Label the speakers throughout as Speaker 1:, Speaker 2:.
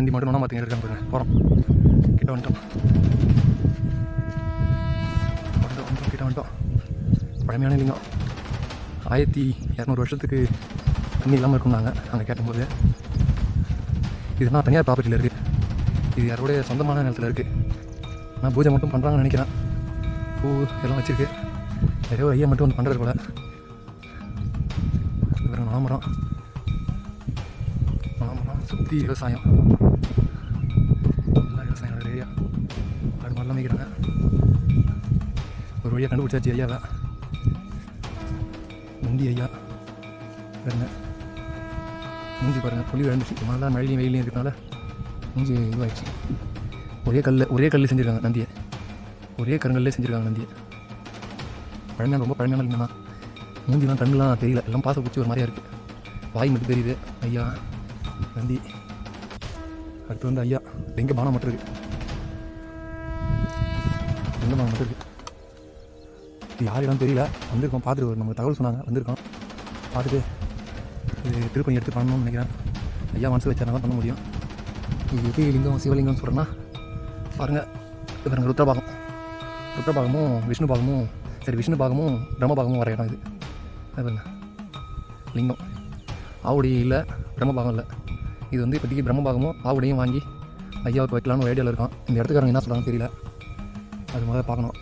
Speaker 1: நந்தி மட்டும் ஒன்றா மாற்றிங்க இருக்காங்க பாருங்க. போகிறோம் கிட்ட வந்துட்டோம். வந்துட்டோம் வந்துட்டோம் கிட்ட வந்துட்டோம். பழமையான லிங்கம். ஆயிரத்தி இரநூறு வருஷத்துக்கு தண்ணி இல்லாமல் இருக்கும்னாங்க அங்கே கேட்டபோது. இதுனா தனியார் ப்ராப்பர்ட்டியில் இருக்குது இது யாரோடைய சொந்தமான நிலத்தில் இருக்குது ஆனால் பூஜை மட்டும் பண்ணுறாங்கன்னு நினைக்கிறேன். பூ எல்லாம் வச்சுருக்கு. நிறைய ஒரு ஐயா மட்டும் வந்து பண்ணுறது போல. இவர் நலமரம் மாமரம் சுற்றி விவசாயம். ஆடு மேய்க்கிறாங்க ஒரு வழியாக கண்டுபிடிச்சாச்சு ஐயாவை. நந்தி ஐயா. என்ன? மூஞ்சி பாருங்கள் புளி விழுந்துச்சு. மழை மழையும் வெயிலையும் இருக்கிறதுனால மூஞ்சி இதுவாகிடுச்சு ஒரே கல்லில் ஒரே கல் செஞ்சுருக்காங்க நந்தியை. ஒரே கருங்கல்லே செஞ்சுருக்காங்க நந்தியை. பழமையான ரொம்ப பழமையான லிங்கம் தான் மூஞ்சிலாம் கண்ணுலாம் தெரியல. எல்லாம் பாச பிடிச்சி ஒரு மாதிரியாக இருக்குது வாய் மட்டும் தெரியுது. ஐயா நந்தி. அடுத்து வந்து ஐயா. எங்கே பானம் மட்டும் இருக்குது வந்து பானம் மட்டும் இருக்குது யார் இடம் தெரியல. வந்திருக்கோம் பார்த்துட்டு நமக்கு நம்ம தகவல் சொன்னாங்க வந்திருக்கோம் பார்த்துட்டு இது திருப்பணி எடுத்து பண்ணணும்னு நினைக்கிறேன். ஐயா மனசு வச்சா தான் பண்ண முடியும். இது எப்படி லிங்கம் சிவலிங்கம்னு சொல்கிறேன்னா பாருங்கள் இப்போ எனக்கு ருத்ரபாகம். ருத்ரபாகமும் விஷ்ணு பாகமும் சரி விஷ்ணு பாகமும் பிரம்ம பாகமும் வர இடம் இது. அது பாருங்க. லிங்கம். ஆவுடி இல்லை பிரம்ம பாகம் இல்லை. இது வந்து இப்போதைக்கு பிரம்ம பாகமும் ஆவுடையும் வாங்கி ஐயாவுக்கு வைக்கலான்னு ஒரு ஐடியாவில் இருக்கான். இந்த இடத்துக்காரங்க என்ன சொல்கிறாங்கன்னு தெரியல. அது முதல்ல பார்க்கணும்.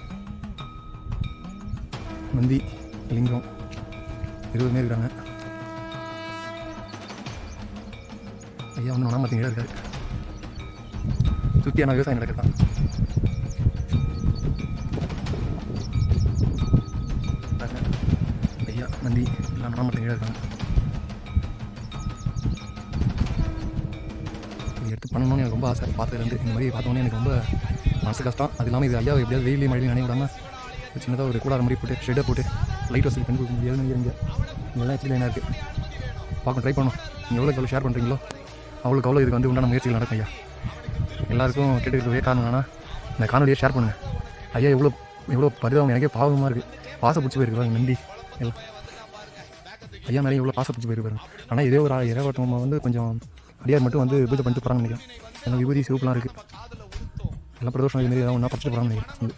Speaker 1: நந்தி லிங்கம் இருபது பேர் இருக்கிறாங்க ஐயா வந்து ஒன்றாம் பார்த்தீங்கன்னா இருக்காரு. சுற்றியான விவசாயம் நடக்கிறதான் ஐயா நந்தி எல்லாம் ஒன்றாம் பார்த்தீங்கன்னா இருக்காங்க. எடுத்து பண்ணணும்னு எனக்கு ரொம்ப ஆசை. பார்த்ததுலேருந்து இந்த மாதிரி பார்த்தோன்னே எனக்கு ரொம்ப மனசு கஷ்டம். அது இல்லாமல் இது ஐயா எப்படியாவது வெயிலையும் மழையிலையும் நினைவு விடாமல் ஒரு சின்னதாக ஒரு கூடார மாதிரி போட்டு ஷெட்டை போட்டு லைட் வசதி பண்ணி கொடுக்க முடியாதுன்னு நினைக்கிறீங்க. இதெல்லாம் ஆக்சுவலி என்ன இருக்குது பார்க்கணும் ட்ரை பண்ணணும். நீங்கள் எவ்வளோக்கு எவ்வளோ ஷேர் பண்ணுறீங்களோ அவ்வளோக்கு அவ்வளோ இதுக்கு வந்து உண்டான முயற்சிகள் நடக்கும் ஐயா. எல்லாருக்கும் கேட்டுக்கிறதே காரணம் என்னன்னா இந்த காணொலியை ஷேர் பண்ணுங்கள் ஐயா எவ்வளோ எவ்வளோ பரிதாபம். எனக்கே பாவமாக இருக்குது பாசம் பிடிச்சி போயிருக்குறாங்க நம்பி எல்லாம். ஐயா மேலே எவ்வளோ பாசம் பிடிச்சி போயிருப்பாரு ஆனால் இதே ஒரு இரவட்டமாக வந்து கொஞ்சம் அடியார் மட்டும் வந்து பூஜை பண்ணிட்டு போகிறாங்க நினைக்கிறேன். எனக்கு விபூதி சிவப்புலாம் இருக்குது எல்லாம் பிரதோஷம் இதுமாரி ஏதாவது ஒன்றா படிச்சுட்டு போகிறாங்க நினைக்கிறேன். வந்து